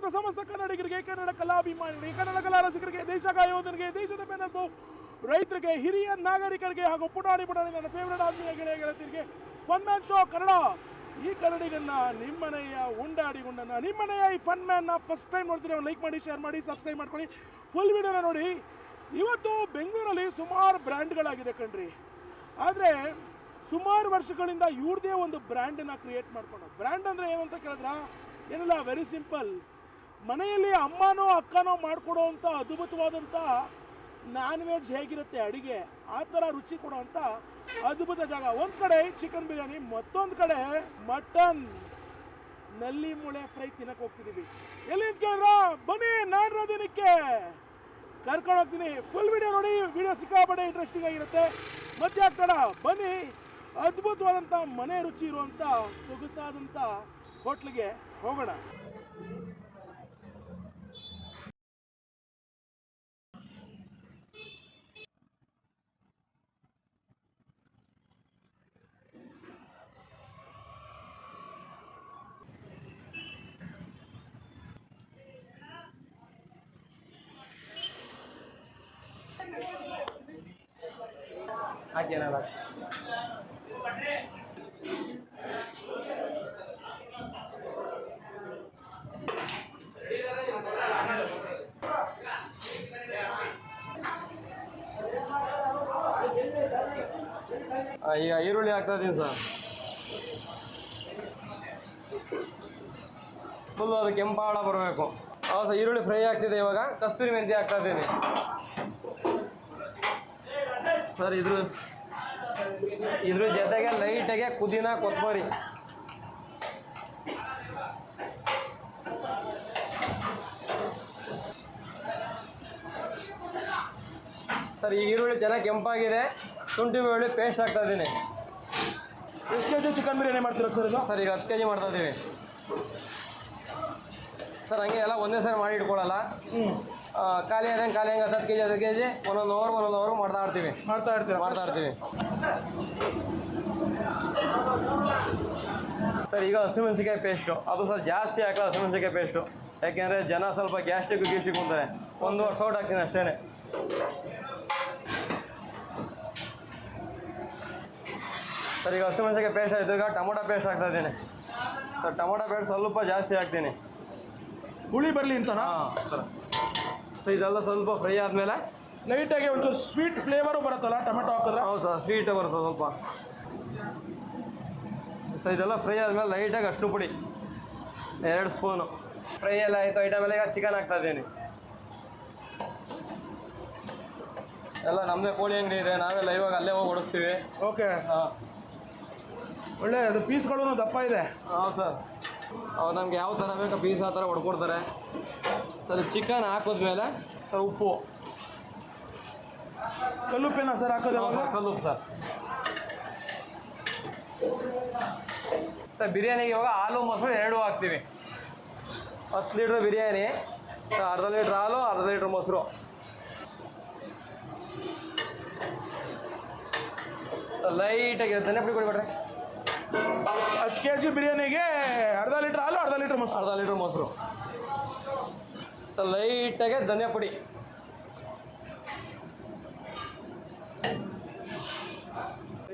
ನೋಡುವಂತ ಸಮಸ್ತ ಕನ್ನಡಿಗರಿಗೆ, ಕನ್ನಡ ಕಲಾಭಿಮಾನಿಗಳಿಗೆ, ಕನ್ನಡ ಕಲಾ ರಸಿಕರಿಗೆ, ದೇಶ ಕಾಯೋಧನಿಗೆ ದೇಶದ ಬೆನ್ನೆಲುಬು ರೈತರಿಗೆ, ಹಿರಿಯ ನಾಗರಿಕರಿಗೆ ಹಾಗೂ ಪುಟಾಣಿ ಪುಟಾಣಿ ನನ್ನ ಫೇವರೇಟ್ ಆತ್ಮೀಯ ಗೆಳೆಯ ಗೆಳತಿಯರಿಗೆ. Fun man show Kannada. ಈ ಕನ್ನಡಿಗನ್ನ ನಿಮ್ಮನೆಯ ಉಂಡಾಡಿ ಗುಂಡನ್ನ, ನಿಮ್ಮನೆಯ ಈ ಫನ್ ಮ್ಯಾನ್ನ ಫಸ್ಟ್ ಟೈಮ್ ನೋಡ್ತೀರಿ ಲೈಕ್ ಮಾಡಿ ಶೇರ್ ಮಾಡಿ ಸಬ್ಸ್ಕ್ರೈಬ್ ಮಾಡ್ಕೊಳ್ಳಿ. ಫುಲ್ ವಿಡಿಯೋನ ನೋಡಿ. ಇವತ್ತು ಬೆಂಗಳೂರಲ್ಲಿ ಸುಮಾರು ಬ್ರ್ಯಾಂಡ್ಗಳಾಗಿದೆ ಕಣ್ರಿ. ಆದರೆ ಸುಮಾರು ವರ್ಷಗಳಿಂದ ಇವ್ರದೇ ಒಂದು ಬ್ರ್ಯಾಂಡನ್ನು ಕ್ರಿಯೇಟ್ ಮಾಡ್ಕೊಂಡು. ಬ್ರ್ಯಾಂಡ್ ಅಂದರೆ ಏನು ಅಂತ ಕೇಳಿದ್ರ? ಏನಿಲ್ಲ ವೆರಿ ಸಿಂಪಲ್ ಮನೆಯಲ್ಲಿ ಅಮ್ಮನೋ ಅಕ್ಕನೋ ಮಾಡಿಕೊಡೋವಂಥ ಅದ್ಭುತವಾದಂಥ ನಾನ್ ವೆಜ್ ಹೇಗಿರುತ್ತೆ ಅಡಿಗೆ, ಆ ಥರ ರುಚಿ ಕೊಡುವಂಥ ಅದ್ಭುತ ಜಾಗ. ಒಂದು ಕಡೆ ಚಿಕನ್ ಬಿರಿಯಾನಿ, ಮತ್ತೊಂದು ಕಡೆ ಮಟನ್ನಲ್ಲಿ ಮೂಳೆ ಫ್ರೈ ತಿನ್ನಕ್ಕೆ ಹೋಗ್ತಿದ್ದೀವಿ ಎಲ್ಲಿ ಕೇಳಿದ್ರ? ಬನ್ನಿ ನಾನು ದಿನಕ್ಕೆ ಕರ್ಕೊಂಡು ಹೋಗ್ತೀನಿ. ಫುಲ್ ವಿಡಿಯೋ ನೋಡಿ ವಿಡಿಯೋ ಸಿಕ್ಕಾಪಟ್ಟೆ ಇಂಟ್ರೆಸ್ಟಿಂಗ್ ಆಗಿರುತ್ತೆ. ಮತ್ತೆ ಆಗ್ತಾಡ ಬನ್ನಿ. ಅದ್ಭುತವಾದಂಥ ಮನೆ ರುಚಿ ಇರುವಂಥ ಸೊಗಸಾದಂಥ ಹೋಟ್ಲಿಗೆ ಹೋಗೋಣ. ಹಾಕೇನಲ್ಲ ಈಗ ಈರುಳ್ಳಿ ಹಾಕ್ತಾ ಇದೀನಿ ಸರ್. ಫುಲ್ಲು ಅದು ಕೆಂಪಾಡ ಬರಬೇಕು. ಹೌದು ಸರ್, ಈರುಳ್ಳಿ ಫ್ರೈ ಆಗ್ತಿದೆ ಇವಾಗ. ಕಸ್ತೂರಿ ಮೆಂತಿ ಹಾಕ್ತಾ ಇದ್ದೀನಿ. ಸರ್ ಇದ್ರ ಇದ್ರ ಜೊತೆಗೆ ಲೈಟಾಗೆ ಕುದಿನ ಕೊತ್ತಂಬರಿ ಸರ್ ಈ ಈರುಳ್ಳಿ ಚೆನ್ನಾಗಿ ಕೆಂಪಾಗಿದೆ. ಶುಂಠಿ ಬೆಳ್ಳಿ ಪೇಸ್ಟ್ ಹಾಕ್ತಾ ಇದ್ದೀನಿ. ಎಷ್ಟು ಕೆ ಜಿ ಚಿಕನ್ ಬಿರಿಯಾನಿ ಮಾಡ್ತೀರಾ ಸರ್ ಇದು? ಸರ್ ಈಗ ಹತ್ತು ಕೆ ಜಿ ಮಾಡ್ತಾ ಇದ್ದೀವಿ. ಸರ್ ಹಂಗೆ ಎಲ್ಲ ಒಂದೇ ಸರಿ ಮಾಡಿ ಇಟ್ಕೊಳ್ಳಲ್ಲ? ಖಾಲಿ ಆದಂಗೆ ಖಾಲಿ ಹಂಗೆ ಹತ್ತು ಕೆ ಜಿ ಹತ್ತು ಕೆ ಜಿ ಒಂದೊಂದು ಅವರ್ ಒಂದೊಂದು ಅವರ್ ಮಾಡ್ತಾ ಇರ್ತೀವಿ. ಮಾಡ್ತಾ ಇರ್ತೀವಿ ಮಾಡ್ತಾ ಇರ್ತೀವಿ. ಸರ್ ಈಗ ಹಸಿಮೆಣಸಿಕಾಯಿ ಪೇಸ್ಟು ಅದು ಸರ್ ಜಾಸ್ತಿ ಹಾಕಲ್ಲ ಹಸಿಮೆಣಸಿಕಾಯಿ ಪೇಸ್ಟು ಯಾಕೆಂದರೆ ಜನ ಸ್ವಲ್ಪ ಗ್ಯಾಸ್ಟ್ರಿಕ್ ಗೀಸ್ಟಿಕ್ ಅಂತಾರೆ ಒಂದು ವರ್ಷ ಔಟ್ ಹಾಕ್ತೀನಿ ಅಷ್ಟೇ ಸರ್ ಈಗ ಹಸಿಮೆಣಸಿಕಾಯಿ ಪೇಸ್ಟ್ ಆಯಿತು ಈಗ ಟೊಮೊಟೊ ಪೇಸ್ಟ್ ಹಾಕ್ತಾ ಇದ್ದೀನಿ. ಸರ್ ಟೊಮೊಟೊ ಪೇಸ್ಟ್ ಸ್ವಲ್ಪ ಜಾಸ್ತಿ ಹಾಕ್ತೀನಿ. ಹುಳಿ ಬರಲಿ ಅಂತ ಹಾಂ. ಸರ್ ಸೊ ಇದೆಲ್ಲ ಸ್ವಲ್ಪ ಫ್ರೈ ಆದಮೇಲೆ ಲೈಟಾಗಿ ಒಂಚೂರು ಸ್ವೀಟ್ ಫ್ಲೇವರು ಬರುತ್ತಲ್ಲ ಟೊಮೆಟೊ ಹಾಕಿದ್ರೆ? ಹೌದು ಸರ್ ಸ್ವೀಟ್ ಬರುತ್ತೆ ಸ್ವಲ್ಪ. ಸೊ ಇದೆಲ್ಲ ಫ್ರೈ ಆದಮೇಲೆ ಲೈಟಾಗಿ ಅಷ್ಟು ಪುಡಿ. ಎರಡು ಸ್ಪೂನು ಫ್ರೈ ಎಲ್ಲ ಆಯಿತು ಐಟಮ್ ಎಲ್ಲ ಈಗ ಚಿಕನ್ ಹಾಕ್ತಾ ಇದ್ದೀನಿ. ಎಲ್ಲ ನಮ್ಮದೇ ಕೋಳಿ ಅಂಗಡಿ ಇದೆ ನಾವೆಲ್ಲ ಇವಾಗ ಅಲ್ಲೇ ಹೋಗಿ ಹೊಡಿಸ್ತೀವಿ ಓಕೆ ಹಾಂ. ಒಳ್ಳೆ ಅದು ಪೀಸ್ಗಳು ದಪ್ಪ ಇದೆ. ಹೌದು ಸರ್ ಅವ್ರು ನಮ್ಗೆ ಯಾವ ಥರ ಬೇಕು ಪೀಸ್ ಆ ಥರ ಹೊಡ್ಕೊಡ್ತಾರೆ. ಸರ್ ಚಿಕನ್ ಹಾಕಿದ್ಮೇಲೆ ಸರ್ ಉಪ್ಪು. ಕಲ್ಲುಪ್ಪೇನಾ ಸರ್ ಹಾಕೋದು ಯಾವಾಗ ಕಲ್ಲುಪ್ಪು ಸರ್. ಸರ್ ಬಿರಿಯಾನಿಗೆ ಇವಾಗ ಹಾಲು ಮೊಸರು ಎರಡು ಹಾಕ್ತೀವಿ. ಹತ್ತು ಲೀಟ್ರ್ ಬಿರಿಯಾನಿ ಅರ್ಧ ಲೀಟ್ರ್ ಹಾಲು ಅರ್ಧ ಲೀಟ್ರ್ ಮೊಸರು. ಲೈಟಾಗಿ ಧನ್ಯ ಪುಡಿ ಕೊಡಿಬಿಡ್ರಿ ಹತ್ತು ಕೆ ಜಿ ಬಿರಿಯಾನಿಗೆ ಅರ್ಧ ಲೀಟ್ರ್ ಹಾಲು ಅರ್ಧ ಲೀಟ್ರ್ ಮೊಸರು. ಅರ್ಧ ಲೀಟ್ರ್ ಮೊಸರು. ಲೈಟಾಗೆ ಧನಿಯಾ ಪುಡಿ.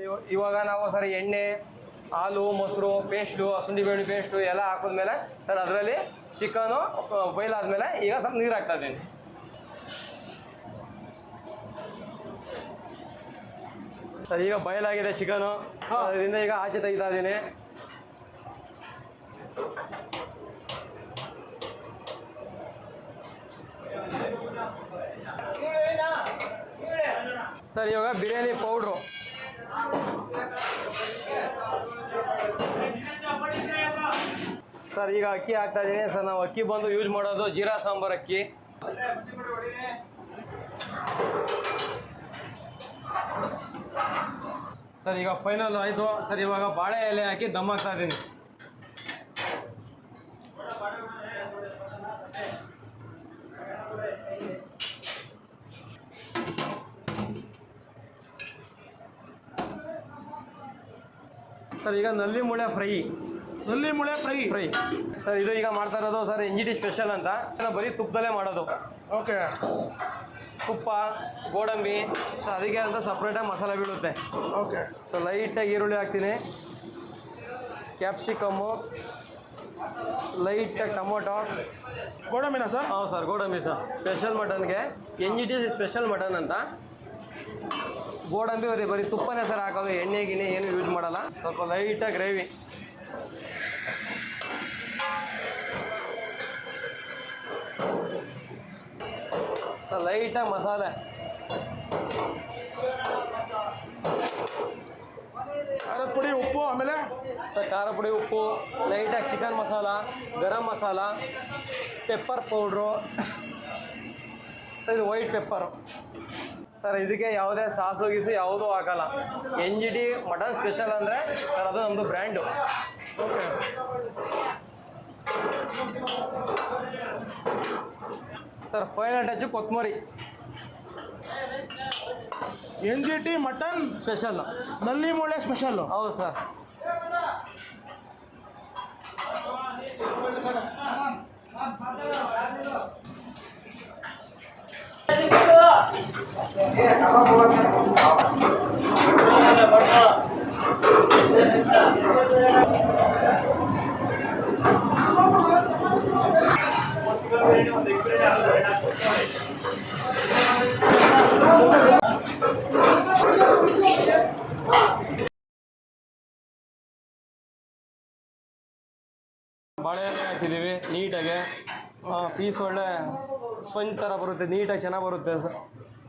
ಇವ- ಇವಾಗ ನಾವು ಸರ್ ಎಣ್ಣೆ ಹಾಲು ಮೊಸರು ಪೇಸ್ಟು ಶುಂಠಿ ಬೆಳ್ಳುಳ್ಳಿ ಪೇಸ್ಟು ಎಲ್ಲ ಹಾಕಿದ್ಮೇಲೆ ಸರ್ ಅದರಲ್ಲಿ ಚಿಕನು ಬೈಲಾದ್ಮೇಲೆ ಈಗ ಸ್ವಲ್ಪ ನೀರು ಹಾಕ್ತಾ ಇದ್ದೀನಿ. ಸರ್ ಈಗ ಬಯಲಾಗಿದೆ ಚಿಕನು. ಅದರಿಂದ ಈಗ ಆಚೆ ತೆಗಿತಾ ಇದ್ದೀನಿ. ಸರ್, ಇವಾಗ ಬಿರಿಯಾನಿ ಪೌಡ್ರು. ಸರ್, ಈಗ ಅಕ್ಕಿ ಹಾಕ್ತಾ ಇದ್ದೀನಿ ಸರ್, ನಾವು ಅಕ್ಕಿ ಬಂದು ಯೂಸ್ ಮಾಡೋದು ಜೀರಾ ಸಾಂಬಾರ್ ಅಕ್ಕಿ. ಸರ್, ಈಗ ಫೈನಲ್ ಆಯಿತು. ಸರ್, ಇವಾಗ ಬಾಳೆ ಎಲೆ ಹಾಕಿ ದಮ್ ಹಾಕ್ತಾ ಇದ್ದೀನಿ ಸರ್ ಈಗ ನಲ್ಲಿ ಮೂಳೆ ಫ್ರೈ. ನಲ್ಲಿ ಮುಳೆ ಫ್ರೈ. ಫ್ರೈ. ಸರ್ ಇದು ಈಗ ಮಾಡ್ತಾ ಇರೋದು sir N G T special ಅಂತ. ಬರೀ ತುಪ್ಪದಲ್ಲೇ ಮಾಡೋದು. ಓಕೆ. ತುಪ್ಪ ಗೋಡಂಬಿ ಸೊ ಅದಕ್ಕೆ ಅಂತ ಸಪ್ರೇಟಾಗಿ ಮಸಾಲೆ ಬೀಳುತ್ತೆ. ಓಕೆ. ಸೊ ಲೈಟಾಗಿ ಈರುಳ್ಳಿ ಹಾಕ್ತೀನಿ. ಕ್ಯಾಪ್ಸಿಕಮ್ಮು ಲೈಟಾಗಿ ಟೊಮೊಟೊ. ಗೋಡಂಬಿನ ಸರ್? ಹೌದು ಸರ್ ಗೋಡಂಬಿ sir. Special ಮಟನ್ಗೆ N G T special mutton ಅಂತ. ಗೋಡಂಬಿ ಬರೀ ಬರೀ ತುಪ್ಪನೇ ಸರ್ ಹಾಕೋದು ಎಣ್ಣೆ ಗಿಣ್ಣೆ ಏನು ಯೂಸ್ ಮಾಡಲ್ಲ. ಸ್ವಲ್ಪ ಲೈಟಾಗಿ ಗ್ರೇವಿ ಸರ್ ಲೈಟಾಗಿ ಮಸಾಲೆ. ಖಾರದ ಪುಡಿ ಉಪ್ಪು ಆಮೇಲೆ? ಸರ್ ಖಾರ ಪುಡಿ ಉಪ್ಪು ಲೈಟಾಗಿ chicken masala garam masala pepper powder ಇದು ವೈಟ್ ಪೆಪ್ಪರು ಸರ್ ಇದಕ್ಕೆ ಯಾವುದೇ ಸಾಸು ಗೀಸು ಯಾವುದೂ ಹಾಕಲ್ಲ. N G T mutton special ಅಂದರೆ ಸರ್ ಅದು ನಮ್ಮದು brand. Okay sir final touch ಕೊತ್ತಂಬರಿ N G T mutton special. ನಲ್ಲಿ ಮೂಳೆ ಸ್ಪೆಷಲ್ಲು ಹೌದು ಸರ್. ಬಾಳೆ ಎಲೆ ಹಾಕಿದ್ದೀವಿ ನೀಟಾಗೆ. ಪೀಸ್ ಒಳ್ಳೆ ಸ್ಪಂಜ್ ಥರ ಬರುತ್ತೆ ನೀಟಾಗಿ ಚೆನ್ನಾಗಿ ಬರುತ್ತೆ.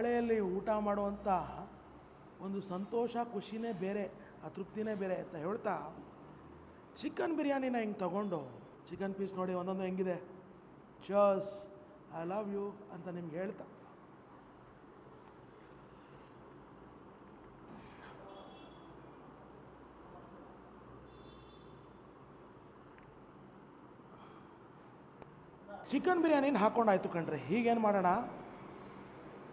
ಸರ್ ಬಾಳೆಯಲ್ಲಿ ಊಟ ಮಾಡುವಂಥ ಒಂದು ಸಂತೋಷ, ಖುಷಿನೇ ಬೇರೆ, ಅತೃಪ್ತಿನೇ ತೃಪ್ತಿನೇ ಬೇರೆ ಅಂತ ಹೇಳ್ತಾ, ಚಿಕನ್ ಬಿರಿಯಾನಿನ ಹಿಂಗೆ ತಗೊಂಡು, ಚಿಕನ್ ಪೀಸ್ ನೋಡಿ ಒಂದೊಂದು ಹೆಂಗಿದೆ ಚರ್ಸ್ ಐ ಲವ್ ಯು ಅಂತ ನಿಮ್ಗೆ ಹೇಳ್ತಾ. ಚಿಕನ್ ಬಿರಿಯಾನಿನ ಹಾಕ್ಕೊಂಡಾಯ್ತು ಕಣ್ರಿ ಈಗೇನು ಮಾಡೋಣ?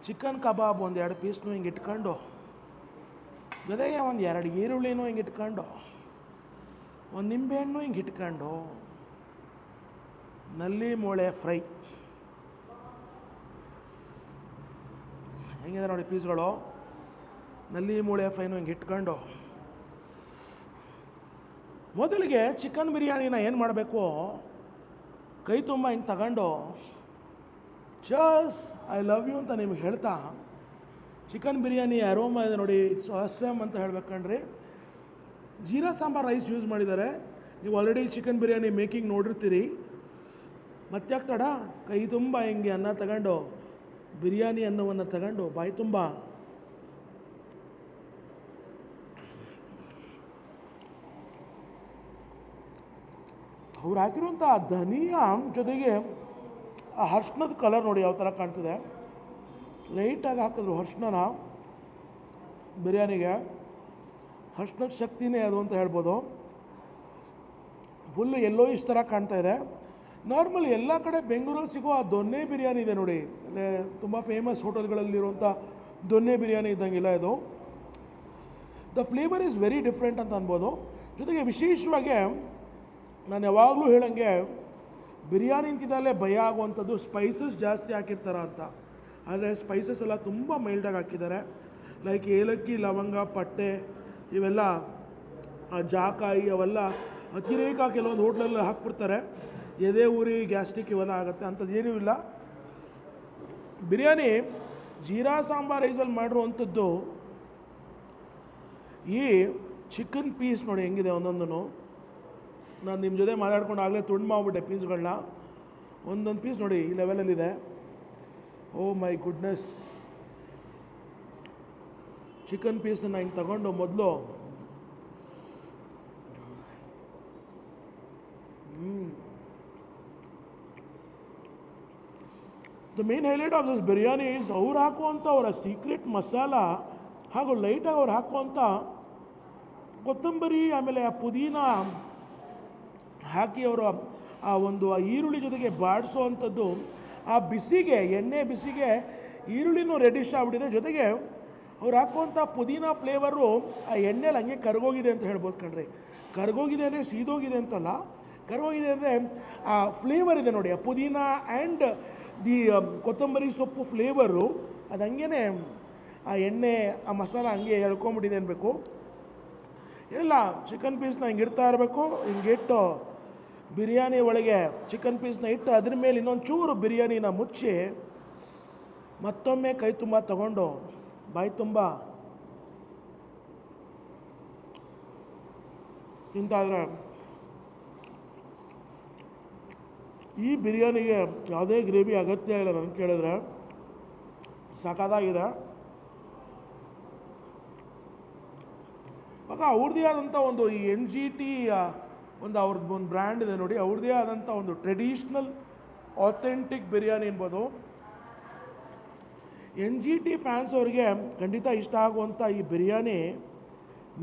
ಚಿಕನ್ ಕಬಾಬ್ ಒಂದು ಎರಡು ಪೀಸ್ನು ಹಿಂಗೆ ಇಟ್ಕೊಂಡು ಜೊತೆಗೆ ಒಂದು ಎರಡು ಈರುಳ್ಳಿನೂ ಹಿಂಗೆ ಇಟ್ಕೊಂಡು, ಒಂದು ನಿಂಬೆಹಣ್ಣು ಹಿಂಗೆ ಇಟ್ಕೊಂಡು, ನಲ್ಲಿ ಮೂಳೆ ಫ್ರೈ. ಹೆಂಗಿದೆ ನೋಡಿ ಪೀಸ್ಗಳು? ನಲ್ಲಿ ಮೂಳೆ ಫ್ರೈನು ಹಿಂಗೆ ಇಟ್ಕೊಂಡು, ಮೊದಲಿಗೆ ಚಿಕನ್ ಬಿರಿಯಾನಿನ ಏನು ಮಾಡಬೇಕು? ಕೈ ತುಂಬ ಹಿಂಗೆ ತಗೊಂಡು ಚಸ್ ಐ ಲವ್ ಯು ಅಂತ ನಿಮ್ಗೆ ಹೇಳ್ತಾ ಚಿಕನ್ ಬಿರಿಯಾನಿ ಅರೋಮ ಇದೆ ನೋಡಿ ಇಟ್ಸ್ ಅಸಮ್ ಅಂತ ಹೇಳ್ಬೇಕಂಡ್ರಿ ಜೀರಾ ಸಾಂಬಾರ್ ರೈಸ್ ಯೂಸ್ ಮಾಡಿದ್ದಾರೆ. ನೀವು ಆಲ್ರೆಡಿ ಚಿಕನ್ ಬಿರಿಯಾನಿ ಮೇಕಿಂಗ್ ನೋಡಿರ್ತೀರಿ. ಮತ್ತೆ ತಡ? ಕೈ ತುಂಬ ಹಿಂಗೆ ಅನ್ನ ತಗೊಂಡು ಬಿರಿಯಾನಿ ಅನ್ನವನ್ನು ತಗೊಂಡು ಬಾಯಿ ತುಂಬ. ಅವ್ರು ಹಾಕಿರುವಂಥ ಧನಿಯ ಜೊತೆಗೆ ಆ ಅರ್ಶಿನದ ಕಲರ್ ನೋಡಿ ಯಾವ ಥರ ಕಾಣ್ತಿದೆ. ಲೈಟಾಗಿ ಹಾಕಿದ್ರು ಅರ್ಶಿನ ಬಿರಿಯಾನಿಗೆ. ಅರ್ಶಿನದ ಶಕ್ತಿನೇ ಅದು ಅಂತ ಹೇಳ್ಬೋದು. ಫುಲ್ಲು ಎಲ್ಲೋ ಇಷ್ಟು ಥರ ಕಾಣ್ತಾ ಇದೆ. ನಾರ್ಮಲ್ ಎಲ್ಲ ಕಡೆ ಬೆಂಗಳೂರಲ್ಲಿ ಸಿಗೋ ಆ ದೊನ್ನೆ ಬಿರಿಯಾನಿ ಇದೆ ನೋಡಿ. ಅಂದರೆ ತುಂಬ ಫೇಮಸ್ ಹೋಟೆಲ್ಗಳಲ್ಲಿರುವಂಥ ದೊನ್ನೆ ಬಿರಿಯಾನಿ ಇದ್ದಂಗಿಲ್ಲ ಇದು. The flavour is very different ಅಂತ ಅನ್ಬೋದು. ಜೊತೆಗೆ ವಿಶೇಷವಾಗಿ ನಾನು ಯಾವಾಗಲೂ ಹೇಳಂಗೆ ಬಿರಿಯಾನಿ ಅಂತಿದ್ದಾಲೆ, ಭಯ ಆಗುವಂಥದ್ದು ಸ್ಪೈಸಸ್ ಜಾಸ್ತಿ ಹಾಕಿರ್ತಾರ ಅಂತ. ಆದರೆ ಸ್ಪೈಸಸ್ ಎಲ್ಲ ತುಂಬ ಮೈಲ್ಡಾಗಿ ಹಾಕಿದ್ದಾರೆ. ಲೈಕ್ ಏಲಕ್ಕಿ, ಲವಂಗ, ಪಟ್ಟೆ, ಇವೆಲ್ಲ ಜಾಕಾಯಿ ಅವೆಲ್ಲ ಅತಿರೇಕ ಕೆಲವೊಂದು ಹೋಟ್ಲಲ್ಲಿ ಹಾಕ್ಬಿಡ್ತಾರೆ. ಎದೆ ಊರಿ ಗ್ಯಾಸ್ಟ್ರಿಕ್ ಇವೆಲ್ಲ ಆಗುತ್ತೆ, ಅಂಥದ್ದು ಏನೂ ಇಲ್ಲ. ಬಿರಿಯಾನಿ ಜೀರಾ ಸಾಂಬಾರ್ ರೈಸಲ್ಲಿ ಮಾಡಿರುವಂಥದ್ದು ಈ ಚಿಕನ್ ಪೀಸ್ ನೋಡಿ ಹೆಂಗಿದೆ ಒಂದೊಂದೂ ನಾನು ನಿಮ್ಮ ಜೊತೆ ಮಾತಾಡ್ಕೊಂಡು ಆಗಲೇ ತುಂಡು ಮಾಡಿಬಿಟ್ಟೆ ಪೀಸ್ಗಳನ್ನ. ಒಂದೊಂದು ಪೀಸ್ ನೋಡಿ, ಈ ಲೆವೆಲಲ್ಲಿದೆ ಓ ಮೈ ಗುಡ್ನೆಸ್. ಚಿಕನ್ ಪೀಸನ್ನು ಹಿಂಗೆ ತಗೊಂಡು ಮೊದಲು. The main highlight of this biryani is ಅವ್ರು ಹಾಕುವಂಥ ಅವರ ಸೀಕ್ರೆಟ್ ಮಸಾಲ ಹಾಗೂ ಲೈಟಾಗಿ ಅವ್ರು ಹಾಕುವಂಥ ಕೊತ್ತಂಬರಿ, ಆಮೇಲೆ ಆ ಪುದೀನ ಹಾಕಿ ಅವರು ಆ ಒಂದು ಆ ಈರುಳ್ಳಿ ಜೊತೆಗೆ ಬಾಡಿಸೋ ಅಂಥದ್ದು ಆ ಬಿಸಿಗೆ, ಎಣ್ಣೆ ಬಿಸಿಗೆ ಈರುಳ್ಳಿನೂ ರೆಡಿಶ್ ಆಗಿಬಿಟ್ಟಿದೆ. ಜೊತೆಗೆ ಅವ್ರು ಹಾಕುವಂಥ ಪುದೀನ ಫ್ಲೇವರು ಆ ಎಣ್ಣೆಲಿ ಹಂಗೆ ಕರ್ಗೋಗಿದೆ ಅಂತ ಹೇಳ್ಬೋದು ಕಣ್ರಿ. ಕರ್ಗೋಗಿದೆ ಅಂದರೆ ಸೀದೋಗಿದೆ ಅಂತಲ್ಲ. ಕರ್ಗೋಗಿದೆ ಅಂದರೆ ಆ ಫ್ಲೇವರ್ ಇದೆ ನೋಡಿ, ಆ ಪುದೀನ ಆ್ಯಂಡ್ ದಿ ಕೊತ್ತಂಬರಿ ಸೊಪ್ಪು ಫ್ಲೇವರು ಅದು ಹಂಗೇ ಆ ಎಣ್ಣೆ, ಆ ಮಸಾಲ ಹಂಗೆ ಎಳ್ಕೊಂಬಿಟ್ಟಿದೆ ಅನ್ಬೇಕು. ಇಲ್ಲ ಚಿಕನ್ ಪೀಸ್ನ ಹಿಂಗೆ ಇಡ್ತಾ ಇರಬೇಕು, ಹಿಂಗಿಟ್ಟು ಬಿರಿಯಾನಿ ಒಳಗೆ ಚಿಕನ್ ಪೀಸ್ನ ಇಟ್ಟು ಅದ್ರ ಮೇಲೆ ಇನ್ನೊಂದು ಚೂರು ಬಿರಿಯಾನಿನ ಮುಚ್ಚಿ ಮತ್ತೊಮ್ಮೆ ಕೈ ತುಂಬ ತಗೊಂಡು ಬಾಯಿ ತುಂಬ ತಿಂತಾದ್ರೆ ಈ ಬಿರಿಯಾನಿಗೆ ಯಾವುದೇ ಗ್ರೇವಿ ಅಗತ್ಯ ಇಲ್ಲ ನನಗೆ ಕೇಳಿದ್ರೆ. ಸಾಕಾದಾಗಿದೆ ಆಗ ಅವ್ರದ್ದೇ ಆದಂಥ ಒಂದು ಈ ಎನ್ ಜಿ ಟಿ ಒಂದು ಅವ್ರದ್ದು ಒಂದು ಬ್ರ್ಯಾಂಡ್ ಇದೆ ನೋಡಿ ಅವ್ರದ್ದೇ ಆದಂಥ ಒಂದು ಟ್ರೆಡಿಷ್ನಲ್ ಆಥೆಂಟಿಕ್ ಬಿರಿಯಾನಿ ಅನ್ಬೋದು ಎನ್ ಜಿ ಟಿ ಫ್ಯಾನ್ಸ್ ಅವರಿಗೆ ಖಂಡಿತ ಇಷ್ಟ ಆಗುವಂಥ ಈ ಬಿರಿಯಾನಿ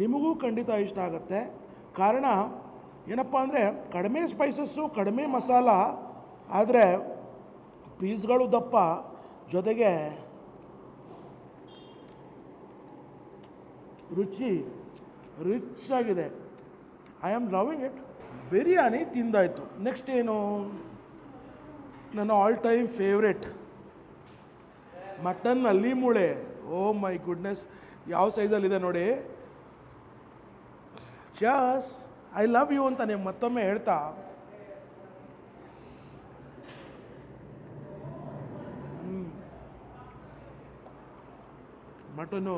ನಿಮಗೂ ಖಂಡಿತ ಇಷ್ಟ ಆಗುತ್ತೆ. ಕಾರಣ ಏನಪ್ಪ ಅಂದರೆ, ಕಡಿಮೆ ಸ್ಪೈಸಸ್ಸು ಕಡಿಮೆ ಮಸಾಲ, ಆದರೆ ಪೀಸ್ಗಳು ದಪ್ಪ, ಜೊತೆಗೆ ರುಚಿ ರಿಚ್ ಆಗಿದೆ. I am loving it biryani ತಿಂದಾಯಿತು. Next ಏನು? ನನ್ನ ಆಲ್ ಟೈಮ್ ಫೇವ್ರೆಟ್ ಮಟನ್ ಅಲ್ಲಿ ಮೂಳೆ. ಓ ಮೈ ಗುಡ್ನೆಸ್ ಯಾವ ಸೈಜಲ್ಲಿದೆ ನೋಡಿ. ಚಸ್ ಐ ಲವ್ ಯು ಅಂತಾನೆ ಮತ್ತೊಮ್ಮೆ ಹೇಳ್ತಾ. ಮಟನ್ನು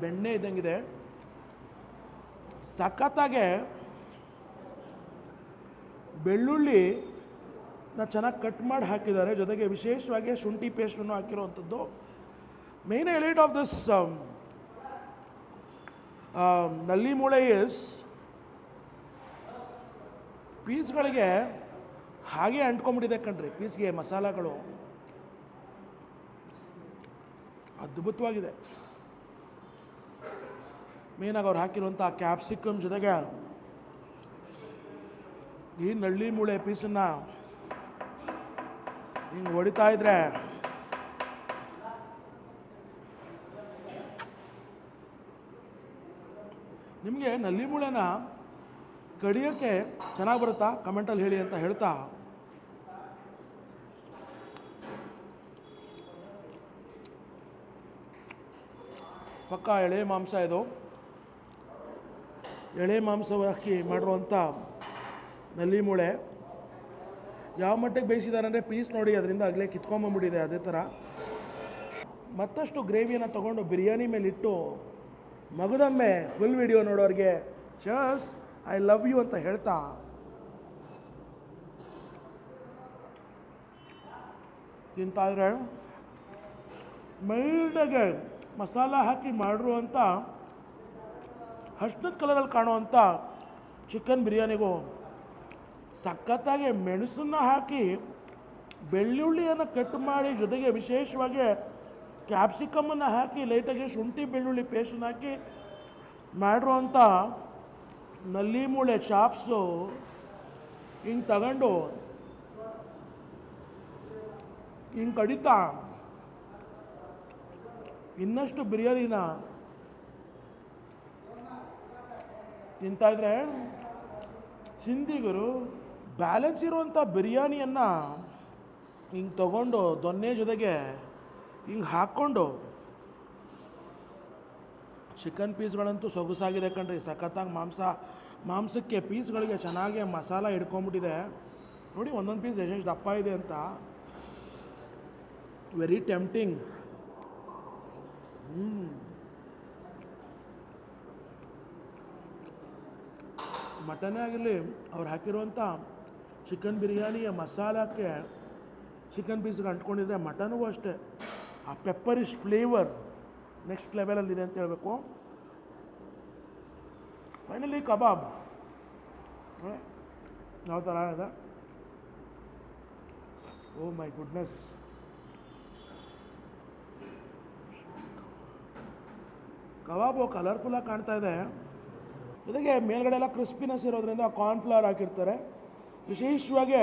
ಬೆಣ್ಣೆ ಇದ್ದಂಗಿದೆ. ಸಖತ್ತಾಗೆ ಬೆಳ್ಳುಳ್ಳಿ ನಾ ಚೆನ್ನಾಗಿ ಕಟ್ ಮಾಡಿ ಹಾಕಿದ್ದಾರೆ. ಜೊತೆಗೆ ವಿಶೇಷವಾಗಿ ಶುಂಠಿ ಪೇಸ್ಟನ್ನು ಹಾಕಿರೋವಂಥದ್ದು. ಮೇನ್ ಎಲೈಟ್ ಆಫ್ ದಿಸ್ನಲ್ಲಿ ಮೂಳೆ ಇಸ್ ಪೀಸ್ಗಳಿಗೆ ಹಾಗೆ ಅಂಟ್ಕೊಂಬಿಟ್ಟಿದೆ ಕಣ್ರಿ. ಪೀಸ್ಗೆ ಮಸಾಲಗಳು. ಅದ್ಭುತವಾಗಿದೆ. ಮೇನಾಗಿ ಅವ್ರು ಹಾಕಿರುವಂಥ ಕ್ಯಾಪ್ಸಿಕಮ್ ಜೊತೆಗೆ ಈ ನಳ್ಳಿ ಮೂಳೆ ಪೀಸನ್ನು ಹಿಂಗೆ ಹೊಡಿತಾ ಇದ್ರೆ ನಿಮಗೆ ನಲ್ಲಿ ಮೂಳೆನ ಕಡಿಯೋಕ್ಕೆ ಚೆನ್ನಾಗಿ ಬರುತ್ತಾ? ಕಮೆಂಟಲ್ಲಿ ಹೇಳಿ ಅಂತ ಹೇಳ್ತಾ. ಪಕ್ಕ ಎಳೆ ಮಾಂಸ ಇದು. ಎಳೆ ಮಾಂಸ ಹಾಕಿ ಮಾಡಿರುವಂಥ ನಲ್ಲಿ ಮೂಳೆ ಯಾವ ಮಟ್ಟಿಗೆ ಬೇಯಿಸಿದ್ದಾರೆ ಅಂದರೆ ಪೀಸ್ ನೋಡಿ, ಅದರಿಂದ ಆಗಲೇ ಕಿತ್ಕೊಂಬಂದ್ಬಿಟ್ಟಿದೆ ಅದೇ ಥರ. ಮತ್ತಷ್ಟು ಗ್ರೇವಿಯನ್ನು ತೊಗೊಂಡು ಬಿರಿಯಾನಿ ಮೇಲೆ ಇಟ್ಟು ಮಗದೊಮ್ಮೆ ಫುಲ್ ವಿಡಿಯೋ ನೋಡೋರಿಗೆ ಚಸ್ ಐ ಲವ್ ಯು ಅಂತ ಹೇಳ್ತಾ. ತಿಂತಾದರೆ ಮೈಲ್ಡಾಗೆ ಮಸಾಲ ಹಾಕಿ ಮಾಡಿರುವಂಥ ಹರ್ಷದ ಕಲರಲ್ಲಿ ಕಾಣುವಂಥ ಚಿಕನ್ ಬಿರಿಯಾನಿಗೂ ಸಖತ್ತಾಗಿ ಮೆಣಸನ್ನು ಹಾಕಿ ಬೆಳ್ಳುಳ್ಳಿಯನ್ನು ಕಟ್ ಮಾಡಿ ಜೊತೆಗೆ ವಿಶೇಷವಾಗಿ ಕ್ಯಾಪ್ಸಿಕಮನ್ನು ಹಾಕಿ ಲೈಟಾಗಿ ಶುಂಠಿ ಬೆಳ್ಳುಳ್ಳಿ ಪೇಸ್ಟನ್ನು ಹಾಕಿ ಮಾಡಿರುವಂಥ ನಲ್ಲಿ ಮೂಳೆ ಚಾಪ್ಸು ಹಿಂಗೆ ತಗೊಂಡು ಹಿಂಗೆ ಕಡಿತಾ ಇನ್ನಷ್ಟು ಬಿರಿಯಾನಿನ ತಿಂತಾಯಿದ್ರೆ ಚಿಂದಿಗರು ಬ್ಯಾಲೆನ್ಸ್ ಇರುವಂಥ ಬಿರಿಯಾನಿಯನ್ನು ಹಿಂಗೆ ತಗೊಂಡು ದೊನ್ನೆ ಜೊತೆಗೆ ಹಿಂಗೆ ಹಾಕ್ಕೊಂಡು ಚಿಕನ್ ಪೀಸ್ಗಳಂತೂ ಸೊಗಸಾಗಿದೆ ಕಣ್ರಿ. ಸಖತ್ತಾಗಿ ಮಾಂಸ, ಮಾಂಸಕ್ಕೆ ಪೀಸ್ಗಳಿಗೆ ಚೆನ್ನಾಗಿ ಮಸಾಲ ಹಿಡ್ಕೊಂಬಿಟ್ಟಿದೆ. ನೋಡಿ ಒಂದೊಂದು ಪೀಸ್ ಎಷ್ಟೆಷ್ಟು ದಪ್ಪ ಇದೆ ಅಂತ. ವೆರಿ ಟೆಂಪ್ಟಿಂಗ್ ಮಟನೇ ಆಗಿರಲಿ, ಅವ್ರು ಹಾಕಿರುವಂಥ ಚಿಕನ್ ಬಿರಿಯಾನಿಯ ಮಸಾಲಕ್ಕೆ ಚಿಕನ್ ಪೀಸ್ಗೆ ಅಂಟ್ಕೊಂಡಿದ್ರೆ ಮಟನ್ಗೂ ಅಷ್ಟೇ. ಆ ಪೆಪ್ಪರಿಶ್ ಫ್ಲೇವರ್ ನೆಕ್ಸ್ಟ್ ಲೆವೆಲಲ್ಲಿದೆ ಅಂತ ಹೇಳಬೇಕು. Finally kebab. ಯಾವ ಥರ ಇದೆ? ಓ ಮೈ ಗುಡ್ನೆಸ್ ಕಬಾಬು ಕಲರ್ಫುಲ್ಲಾಗಿ ಕಾಣ್ತಾ ಇದೆ. ಜೊತೆಗೆ ಮೇಲ್ಗಡೆ ಎಲ್ಲ ಕ್ರಿಸ್ಪಿನೆಸ್ ಇರೋದ್ರಿಂದ ಕಾರ್ನ್ಫ್ಲವರ್ ಹಾಕಿರ್ತಾರೆ. ವಿಶೇಷವಾಗಿ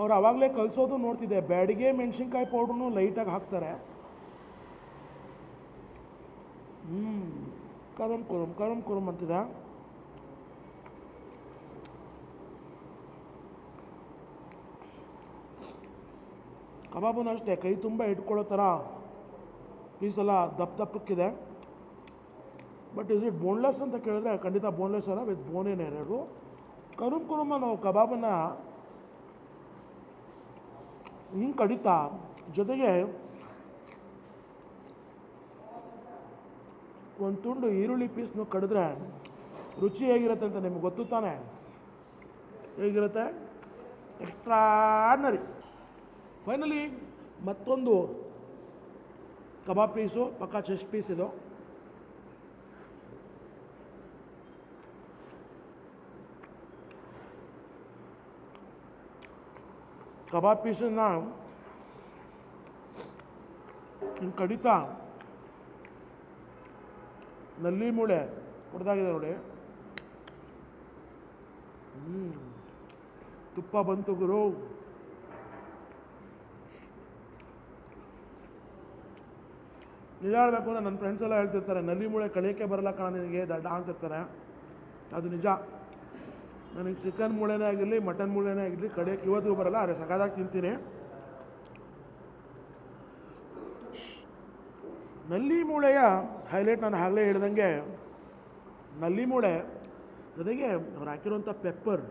ಅವ್ರು ಆವಾಗಲೇ ಕಲಿಸೋದು ನೋಡ್ತಿದ್ದೆ. ಬ್ಯಾಡಿಗೆ ಮೆಣಸಿನ್ಕಾಯಿ ಪೌಡ್ರನ್ನು ಲೈಟಾಗಿ ಹಾಕ್ತಾರೆ. ಹ್ಞೂ ಕರಮ್ ಕುರುಮ್ ಕರಮ್ ಕುರುಮ್ ಅಂತಿದೆ. ಕಬಾಬನ್ನು ಅಷ್ಟೇ, ಕೈ ತುಂಬ ಇಟ್ಕೊಳ್ಳೋ ಥರ ಪೀಸೆಲ್ಲ ದಪ್ಪ ದಪ್ಪಕ್ಕಿದೆ. ಬಟ್ ಇಸ್ ಇಟ್ ಬೋನ್ಲೆಸ್ ಅಂತ ಕೇಳಿದ್ರೆ ಖಂಡಿತ ಬೋನ್ಲೆಸ್ ಅಲ್ಲ ವಿತ್ ಬೋನೇನೆ ಎರಡು ಕರುಮ್ ಕುರುಮ ನಾವು ಕಬಾಬನ್ನು ಹಿಂಗೆ ಕಡಿತಾ ಜೊತೆಗೆ ಒಂದು ತುಂಡು ಈರುಳ್ಳಿ ಪೀಸ್ನು ಕಡಿದ್ರೆ ರುಚಿ ಹೇಗಿರುತ್ತೆ ಅಂತ ನಿಮ್ಗೆ ಗೊತ್ತು ತಾನೆ? ಹೇಗಿರುತ್ತೆ? ಎಕ್ಸ್ಟ್ರಾನರಿ ಫೈನಲಿ ಮತ್ತೊಂದು ಕಬಾಬ್ ಪೀಸು ಪಕ್ಕ ಚೆಸ್ಟ್ ಪೀಸ್ ಇದು. ಕಬಾಬ್ ಪೀಸನ್ನು ಹಿಂಗೆ ಕಡಿತಾ ನಲ್ಲಿ ಮೂಳೆ ಕೊಡ್ದಾಗಿದೆ ನೋಡಿ. ಹ್ಞೂ ತುಪ್ಪ ಬಂತು ಗುರು. ನಿಜ ಹೇಳಬೇಕು ಅಂದರೆ ನನ್ನ ಫ್ರೆಂಡ್ಸ್ ಎಲ್ಲ ಹೇಳ್ತಿರ್ತಾರೆ, ನಲ್ಲಿ ಮೂಳೆ ಕಳಿಯೋಕ್ಕೆ ಬರಲ್ಲ ಕಣ ನಿನಗೆ, ದಡ್ಡ ಅಂತಿರ್ತಾರೆ. ಅದು ನಿಜ. ನನಗೆ ಚಿಕನ್ ಮೂಳೆನೇ ಆಗಿರಲಿ ಮಟನ್ ಮೂಳೆನೇ ಆಗಿರಲಿ ಕಡೆಗೆ ಇವತ್ತಿಗೂ ಬರಲ್ಲ, ಆದರೆ ಸಕಾದಾಗಿ ತಿಂತೀನಿ. ನಲ್ಲಿ ಮೂಳೆಯ ಹೈಲೈಟ್ ನಾನು ಆಗಲೇ ಹೇಳ್ದಂಗೆ, ನಲ್ಲಿ ಮೂಳೆ ಜೊತೆಗೆ ಅವ್ರು ಹಾಕಿರುವಂಥ ಪೆಪ್ಪರ್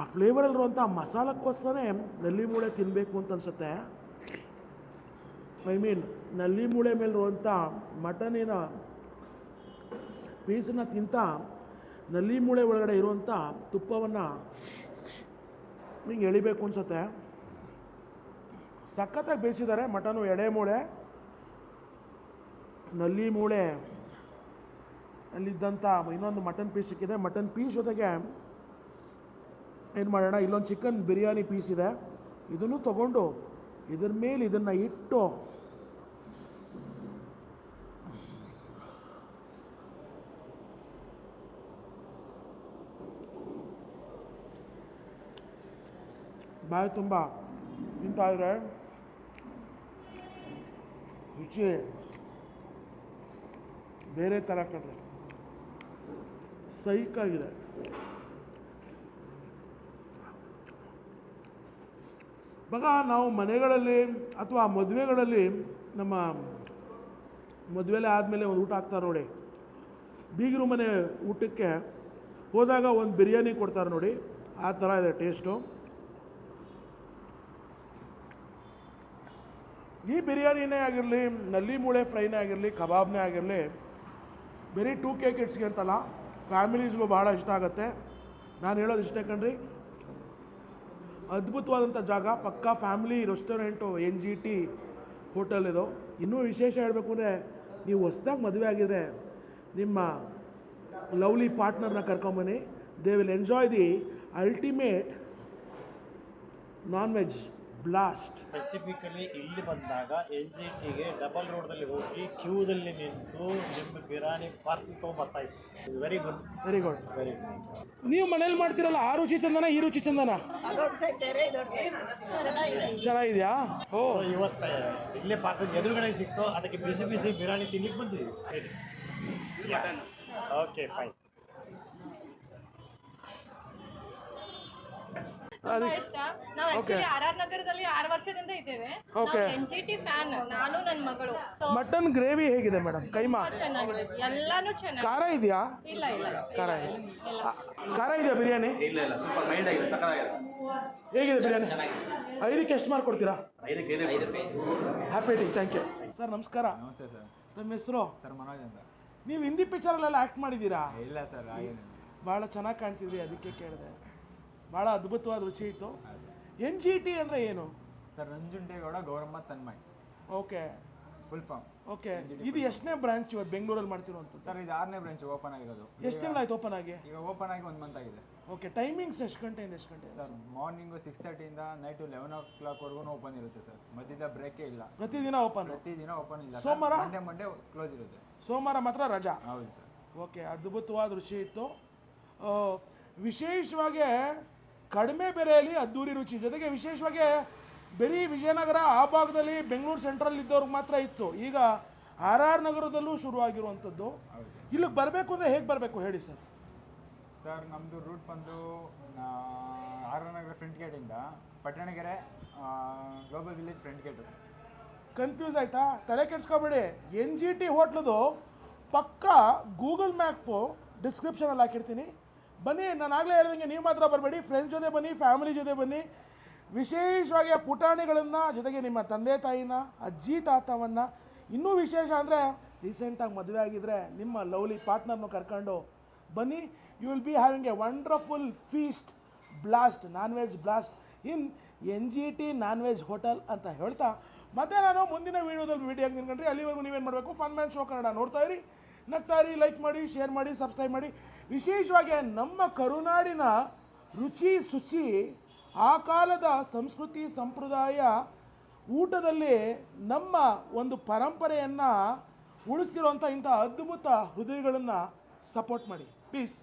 ಆ ಫ್ಲೇವರಲ್ಲಿರುವಂಥ ಮಸಾಲಕ್ಕೋಸ್ಕರನೇ ನಲ್ಲಿ ಮೂಳೆ ತಿನ್ನಬೇಕು ಅಂತ ಅನ್ಸುತ್ತೆ. ಐ ಮೀನ್ನಲ್ಲಿ ಮೂಳೆ ಮೇಲಿರುವಂಥ ಮಟನಿನ ಪೀಸನ್ನ ತಿಂತ ನಲ್ಲಿ ಮೂಳೆ ಒಳಗಡೆ ಇರುವಂಥ ತುಪ್ಪವನ್ನು ಹಿಂಗೆ ಎಳಿಬೇಕು ಅನ್ಸುತ್ತೆ. ಸಖತ್ತಾಗಿ ಬೇಯಿಸಿದ್ದಾರೆ ಮಟನು ಎಳೆ ಮೂಳೆ, ನಲ್ಲಿ ಮೂಳೆ ಅಲ್ಲಿದ್ದಂಥ ಇನ್ನೊಂದು ಮಟನ್ ಪೀಸ್ ಸಿಕ್ಕಿದೆ. ಮಟನ್ ಪೀಸ್ ಜೊತೆಗೆ ಏನು ಮಾಡೋಣ, ಇಲ್ಲೊಂದು ಚಿಕನ್ ಬಿರಿಯಾನಿ ಪೀಸ್ ಇದೆ. ಇದನ್ನು ತಗೊಂಡು ಇದ್ರ ಮೇಲೆ ಇದನ್ನು ಇಟ್ಟು ಬಾಯಿ ತುಂಬ ಆದರೆ ರುಚಿ ಬೇರೆ ಥರ ಕಣ್ರಿ ಸೈಕಾಗಿದೆ ಇವಾಗ ನಾವು ಮನೆಗಳಲ್ಲಿ ಅಥವಾ ಮದುವೆಗಳಲ್ಲಿ ನಮ್ಮ ಮದುವೆಲೆ ಆದಮೇಲೆ ಒಂದು ಊಟ ಹಾಕ್ತಾರೆ ನೋಡಿ. ಬೀಗರು ಮನೆ ಊಟಕ್ಕೆ ಹೋದಾಗ ಒಂದು ಬಿರಿಯಾನಿ ಕೊಡ್ತಾರೆ ನೋಡಿ. ಆ ಥರ ಇದೆ ಟೇಸ್ಟು. ಈ ಬಿರಿಯಾನಿನೇ ಆಗಿರಲಿ, ನಲ್ಲಿ ಮೂಳೆ ಫ್ರೈನೇ ಆಗಿರಲಿ, ಕಬಾಬ್ನೇ ಆಗಿರಲಿ, ಬರೀ ಟೂ ಕೆ ಕಿಡ್ಸ್ಗೆ ಅಂತಲ್ಲ ಫ್ಯಾಮಿಲೀಸ್ಗೂ ಭಾಳ ಇಷ್ಟ ಆಗುತ್ತೆ. ನಾನು ಹೇಳೋದು ಇಷ್ಟೇ ಕಣ್ರಿ. ಅದ್ಭುತವಾದಂಥ ಜಾಗ, ಪಕ್ಕಾ family restaurant N G T hotel ಇದು. ಇನ್ನೂ ವಿಶೇಷ ಹೇಳಬೇಕು ಅಂದರೆ, ನೀವು ಹೊಸ್ದಾಗಿ ಮದುವೆ ಆಗಿದ್ರೆ, ನಿಮ್ಮ ಲವ್ಲಿ ಪಾರ್ಟ್ನರ್ನ ಕರ್ಕೊಂಬನ್ನಿ. They will enjoy the ultimate non veg blast. Specifically ಇಲ್ಲಿ ಬಂದಾಗ ಎಲ್ ಜಿ ಟಿಗೆ ಡಬಲ್ ರೋಡ್ದಲ್ಲಿ ಹೋಗಿ ಕ್ಯೂದಲ್ಲಿ ನಿಂತು ನಿಮ್ಮ ಬಿರಾನಿ ಪಾರ್ಸಲ್ ತೊಗೊಂಬರ್ತಾ ಇತ್ತು very good very good very good ನೀವು ಮನೇಲಿ ಮಾಡ್ತಿರಲ್ಲ ಆ ರುಚಿ ಚಂದನ ಈ ರುಚಿ ಚಂದನ? ಚೆನ್ನಾಗಿದ್ಯಾ? ಓ. ಇವತ್ತು ಇಲ್ಲೇ ಪಾರ್ಸಲ್ ಎದುರುಗಡೆ ಸಿಕ್ತು ಅದಕ್ಕೆ ಬಿಸಿ ಬಿಸಿ ಬಿರಿಯಾನಿ ತಿನ್ಲಿಕ್ಕೆ ಬಂದ್ವಿ. ಓಕೆ ಫೈನ್ ತುಂಬಾ ಇಷ್ಟ. ನಾವು ಆಕ್ಚುಲಿ ಆರ್ ಆರ್ ನಗರದಲ್ಲಿ ಆರು ವರ್ಷದಿಂದ ಇದ್ದೇವೆ. Okay. N G T fan ನಾನು ನನ್ನ ಮಗಳು. So, ಮಟನ್ ಗ್ರೇವಿ ಹೇಗಿದೆ ಮೇಡಮ್? ಕೈಮಾ? ಚೆನ್ನಾಗಿದೆ. ಎಲ್ಲಾನು ಚೆನ್ನಾಗಿ ಖಾರ ಇದೆಯಾ? ಇಲ್ಲ ಇಲ್ಲ. ಖಾರ ಇಲ್ಲ ಆ, ಖಾರ ಇದೆಯಾ ಬಿರಿಯಾನಿ? ಇಲ್ಲ ಇಲ್ಲ. ಸ್ವಲ್ಪ ಮೈಲ್ಡ್ ಆಗಿದೆ ಸಕ್ಕತ್ತಾಗಿದೆ. ಹೇಗಿದೆ ಬಿರಿಯಾನಿ? ಐದಕ್ಕೆ ಎಷ್ಟು ಮಾರ್ಕ್ ಕೊಡ್ತೀರಾ? ಐದಕ್ಕೆ ಐದು happy day thank you sir ನಮಸ್ಕಾರ. ನಮಸ್ತೆ ಸರ್ ನಮ್ಮ ಹೆಸರು? ಸರ್ ಮನೋಜ್ ಅಂತ. ನೀವು ಹಿಂದಿ ಪಿಕ್ಚರಲ್ಲೆಲ್ಲ ಆ್ಯಕ್ಟ್ ಮಾಡಿದ್ದೀರಾ? ಇಲ್ಲ ಸರ್ ಹಾಗೇನಿಲ್ಲ. ಭಾಳ ಚೆನ್ನಾಗಿ ಕಾಣ್ತಿದ್ರಿ ಅದಕ್ಕೆ ಕೇಳಿದೆ. ಭಾಳ ಅದ್ಭುತವಾದ ರುಚಿ ಇತ್ತು. ಎನ್ ಜಿ ಟಿ ಅಂದರೆ ಏನು? Sir Ranjundegowda Gowramma Tanmay. Okay. Full form okay. ಇದು ಎಷ್ಟನೇ ಬ್ರಾಂಚ್ ಇವತ್ತು ಬೆಂಗಳೂರಲ್ಲಿ ಮಾಡ್ತಿರುವಂತ ಸರ್ ಇದು ಆರನೇ ಬ್ರಾಂಚ್ ಓಪನ್ ಆಗಿರೋದು. ಎಷ್ಟು ತಿಂಗಳಾಯ್ತು ಓಪನ್ ಆಗಿ? ಈಗ ಓಪನ್ ಆಗಿ ಒಂದು ಮಂತ್ ಆಗಿದೆ. ಓಕೆ ಟೈಮಿಂಗ್ಸ್ ಎಷ್ಟು ಗಂಟೆಯಿಂದ ಎಷ್ಟು ಗಂಟೆ ಸರ್ ಮಾರ್ನಿಂಗು ಸಿಕ್ಸ್ ತರ್ಟಿಯಿಂದ ನೈಟು ಲೆವೆನ್ ಓ ಕ್ಲಾಕ್ವರೆಗೂ ಓಪನ್ ಇರುತ್ತೆ ಸರ್. ಮಧ್ಯದ ಬ್ರೇಕೇ ಇಲ್ಲ. ಪ್ರತಿದಿನ ಓಪನ್ ಪ್ರತಿದಿನ ಓಪನ್ ಇಲ್ಲ. ಸೋಮವಾರ? ಮಂಡೇ ಮಂಡೇ ಕ್ಲೋಸ್ ಇರುತ್ತೆ. ಸೋಮವಾರ ಮಾತ್ರ ರಜಾ? ಹೌದು ಸರ್. ಓಕೆ ಅದ್ಭುತವಾದ ರುಚಿ ಇತ್ತು. ವಿಶೇಷವಾಗಿ ಕಡಿಮೆ ಬೆಲೆಯಲ್ಲಿ ಅದ್ದೂರಿ ರುಚಿ. ಜೊತೆಗೆ ವಿಶೇಷವಾಗಿ ಬರೀ ವಿಜಯನಗರ ಆ ಭಾಗದಲ್ಲಿ ಬೆಂಗಳೂರು ಸೆಂಟ್ರಲ್ ಇದ್ದವ್ರಿಗೆ ಮಾತ್ರ ಇತ್ತು. ಈಗ ಆರ್ ಆರ್ ನಗರದಲ್ಲೂ ಶುರುವಾಗಿರುವಂಥದ್ದು. ಇಲ್ಲಿಗೆ ಬರಬೇಕು ಅಂದರೆ ಹೇಗೆ ಬರಬೇಕು ಹೇಳಿ ಸರ್? ಸರ್ ನಮ್ಮದು ರೂಟ್ ಬಂದು R Nagar front ಗೇಟಿಂದ Pattanagere global village front gate confuse ಆಯ್ತಾ? ತಲೆ ಕೆಡ್ಸ್ಕೊಬೇಡಿ. ಎನ್ ಜಿ ಟಿ ಹೋಟ್ಲದು ಪಕ್ಕ ಗೂಗಲ್ ಮ್ಯಾಪು ಡಿಸ್ಕ್ರಿಪ್ಷನಲ್ಲಿ ಹಾಕಿರ್ತೀನಿ. ಬನ್ನಿ, ನಾನು ಆಗಲೇ ಹೇಳಿದಂಗೆ ನೀವು ಮಾತ್ರ ಬರಬೇಡಿ ಫ್ರೆಂಡ್ಸ್ ಜೊತೆ ಬನ್ನಿ ಫ್ಯಾಮಿಲಿ ಜೊತೆ ಬನ್ನಿ. ವಿಶೇಷವಾಗಿ ಆ ಪುಟಾಣಿಗಳನ್ನು ಜೊತೆಗೆ ನಿಮ್ಮ ತಂದೆ ತಾಯಿನ, ಅಜ್ಜಿ ತಾತವನ್ನು. ಇನ್ನೂ ವಿಶೇಷ ಅಂದರೆ ರೀಸೆಂಟಾಗಿ ಮದುವೆ ಆಗಿದ್ದರೆ ನಿಮ್ಮ ಲವ್ಲಿ ಪಾರ್ಟ್ನರ್ನು ಕರ್ಕೊಂಡು ಬನ್ನಿ. You will be having a wonderful feast blast non veg blast in N G T non veg hotel ಅಂತ ಹೇಳ್ತಾ. ಮತ್ತೆ ನಾನು ಮುಂದಿನ ವೀಡಿಯೋದಲ್ಲಿ ವಿಡಿಯೋ ನಿನ್ಕೊಂಡ್ರಿ ಅಲ್ಲಿವರೆಗೂ ನೀವೇನು ಮಾಡಬೇಕು? ಫನ್ ಮ್ಯಾನ್ ಶೋ ಕನ್ನಡ ನೋಡ್ತಾ ಇರಿ. ನಗ್ತಾ ಇರಿ ಲೈಕ್ ಮಾಡಿ ಶೇರ್ ಮಾಡಿ ಸಬ್ಸ್ಕ್ರೈಬ್ ಮಾಡಿ. ವಿಶೇಷವಾಗಿ ನಮ್ಮ ಕರುನಾಡಿನ ರುಚಿ ಶುಚಿ, ಆ ಕಾಲದ ಸಂಸ್ಕೃತಿ ಸಂಪ್ರದಾಯ ಊಟದಲ್ಲಿ ನಮ್ಮ ಒಂದು ಪರಂಪರೆಯನ್ನು ಉಳಿಸ್ತಿರುವಂಥ ಇಂಥ ಅದ್ಭುತ ಹೃದಯಗಳನ್ನು ಸಪೋರ್ಟ್ ಮಾಡಿ. ಪೀಸ್